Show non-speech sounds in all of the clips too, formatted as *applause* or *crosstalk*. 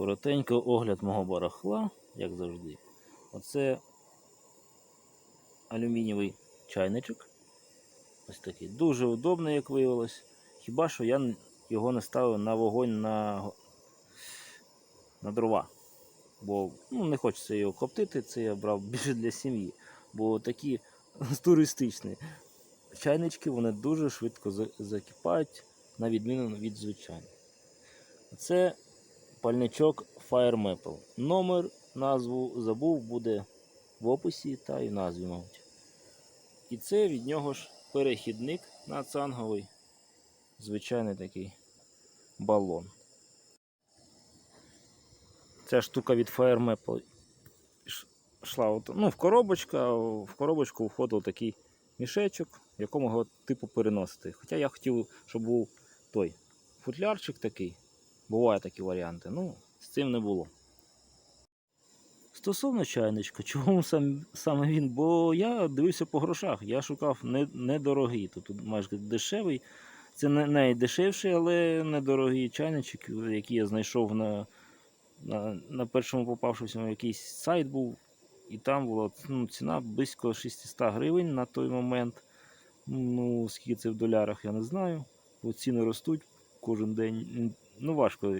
Коротенько огляд мого барахла, як завжди. Оце алюмінієвий чайничок. Ось такий. Дуже удобний, як виявилось. Хіба що я його не ставив на вогонь на, на дрова. Бо ну, не хочеться його коптити, це я брав *laughs* більше для сім'ї. Бо такі *laughs* туристичні чайнички вони дуже швидко за- закипають, на відміну від звичайних. Це пальничок Fire Maple. Номер, назву забув, буде в описі та й в назві, мабуть. І це від нього ж перехідник на цанговий, звичайний такий балон. Ця штука від Fire Maple йшла от, ну, в коробочку, в коробочку входив такий мішечок, в якому його типу переносити. Хоча я хотів, щоб був той футлярчик такий. Бувають такі варіанти. Ну, з цим не було. Стосовно чайничка, *laughs* чому сам, саме він? Бо я дивився по грошах. Я шукав не, недорогий. Тут, тут майже дешевий. Це не найдешевший, але недорогий чайничок, який я знайшов на, на, на першому попавшому якийсь сайт був. І там була ну, ціна близько 600 гривень на той момент. Ну, скільки це в долярах, я не знаю. Бо ціни ростуть кожен день. Ну, важко.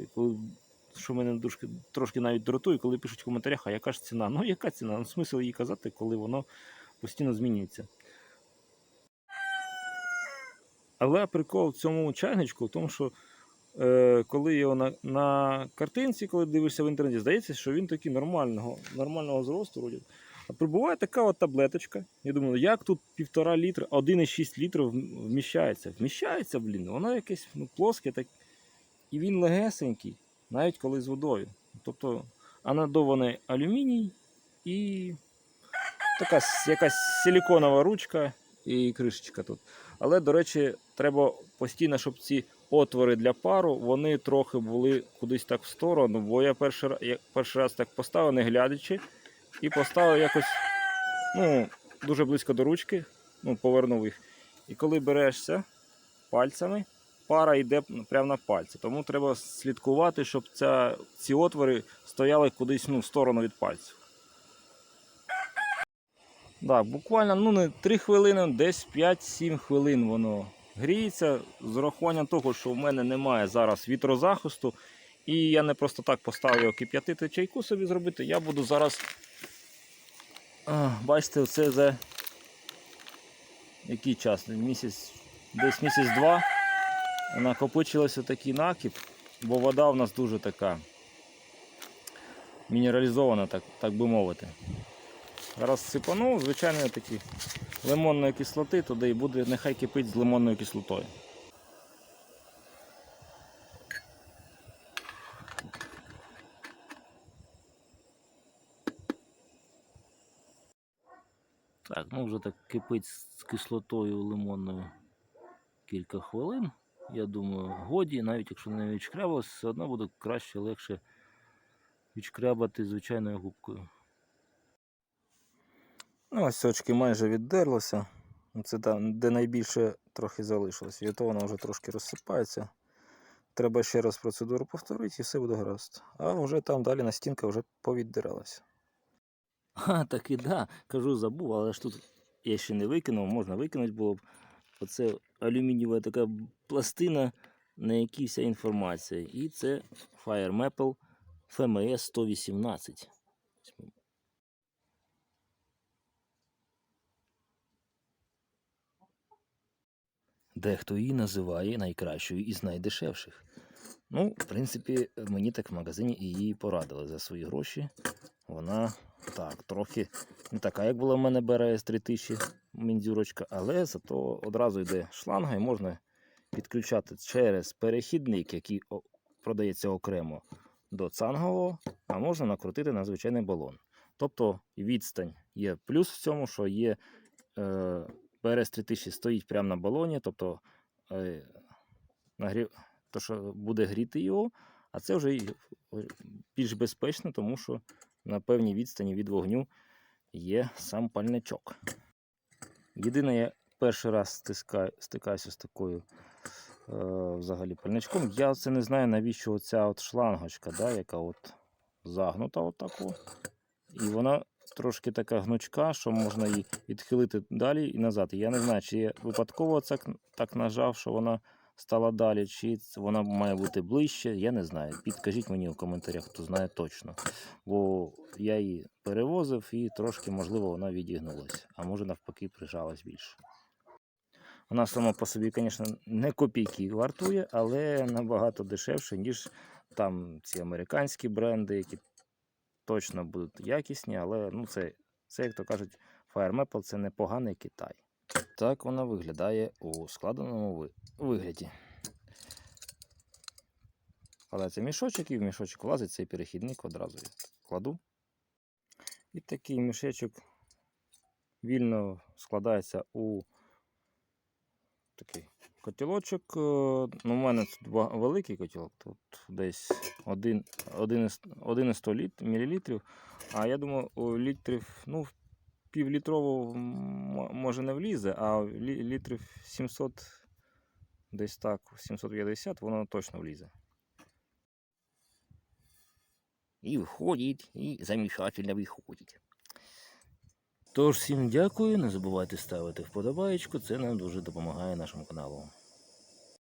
Що мене трошки, трошки навіть дратує, коли пишуть в коментарях, а яка ж ціна? Ну, яка ціна? Ну, смисл її казати, коли воно постійно змінюється. Але прикол в цьому чайничку в тому, що е, коли його на, на картинці, коли дивишся в інтернеті, здається, що він такий нормального, нормального зросту. Вроді. А прибуває така от таблеточка. Я думаю, як тут півтора літра, 1,6 літрів вміщається? Вміщається, блін, воно якесь ну, плоске, так, і він легесенький, навіть коли з водою. Тобто анодований алюміній і така якась силіконова ручка і кришечка тут. Але, до речі, треба постійно, щоб ці отвори для пару вони трохи були кудись так в сторону, бо я перший, ра- я перший раз так поставив, не глядячи, і поставив якось ну, дуже близько до ручки, ну, повернув їх. І коли берешся пальцями, пара йде прямо на пальці. Тому треба слідкувати, щоб ця, ці отвори стояли кудись ну, в сторону від пальців. Так, буквально ну, не 3 хвилини, десь 5-7 хвилин воно гріється. З урахуванням того, що в мене немає зараз вітрозахисту, і я не просто так поставив кип'ятити чайку собі зробити. Я буду зараз. Бачите, це за який час? Місяць, десь місяць-два накопичилося такий накіп, бо вода в нас дуже така мінералізована, так, так би мовити. Зараз сипанув, звичайно, такі лимонної кислоти, туди і буде, нехай кипить з лимонною кислотою. Так, ну вже так кипить з кислотою лимонною кілька хвилин. Я думаю, годі, навіть якщо не відшкрябалось, все одно буде краще, легше відшкрябати звичайною губкою. Ну, ось очки майже віддерлося. Це там, де найбільше трохи залишилось. І то воно вже трошки розсипається. Треба ще раз процедуру повторити і все буде гаразд. А вже там далі на стінка вже повіддиралася. А, так і да. Кажу, забув, але ж тут я ще не викинув, можна викинути було б. Оце алюмінієва така пластина, на якій вся інформація. І це Fire Maple FMS 118. Дехто її називає найкращою із найдешевших. Ну, в принципі, мені так в магазині і її порадили за свої гроші. Вона так, трохи не така, як була в мене BRS 3000 міндзюрочка, але зато одразу йде шланга і можна підключати через перехідник, який продається окремо до цангового, а можна накрутити на звичайний балон. Тобто відстань є плюс в цьому, що є е, BRS 3000 стоїть прямо на балоні, тобто е, нагрів, то, що буде гріти його, а це вже більш безпечно, тому що на певній відстані від вогню є сам пальничок. Єдине, я перший раз стискаю, стикаюся з такою взагалі пальничком. Я це не знаю, навіщо оця от шлангочка, да, яка от загнута отаку. І вона трошки така гнучка, що можна її відхилити далі і назад. Я не знаю, чи я випадково це так нажав, що вона стала далі, чи вона має бути ближче. Я не знаю. Підкажіть мені у коментарях, хто знає точно. Бо я її перевозив і трошки, можливо, вона відігнулася, а може навпаки прижалась більше. Вона сама по собі, звісно, не копійки вартує, але набагато дешевше, ніж там ці американські бренди, які точно будуть якісні, але ну, це, це як то кажуть, Fire Maple це непоганий Китай. Так вона виглядає у складеному ви- вигляді. Складається мішочок і в мішочок влазить цей перехідник одразу кладу. І такий мішечок вільно складається у такий котілочок. е, Ну, у мене тут великий котілок, тут десь 1,100 літ, мілілітрів. А я думаю, у літрів, ну, півлітрову може не влізе, а літрів 700, десь так, 750, воно точно влізе. І входить, і замішательно виходить. Тож, всім дякую, не забувайте ставити вподобаєчку, це нам дуже допомагає нашому каналу.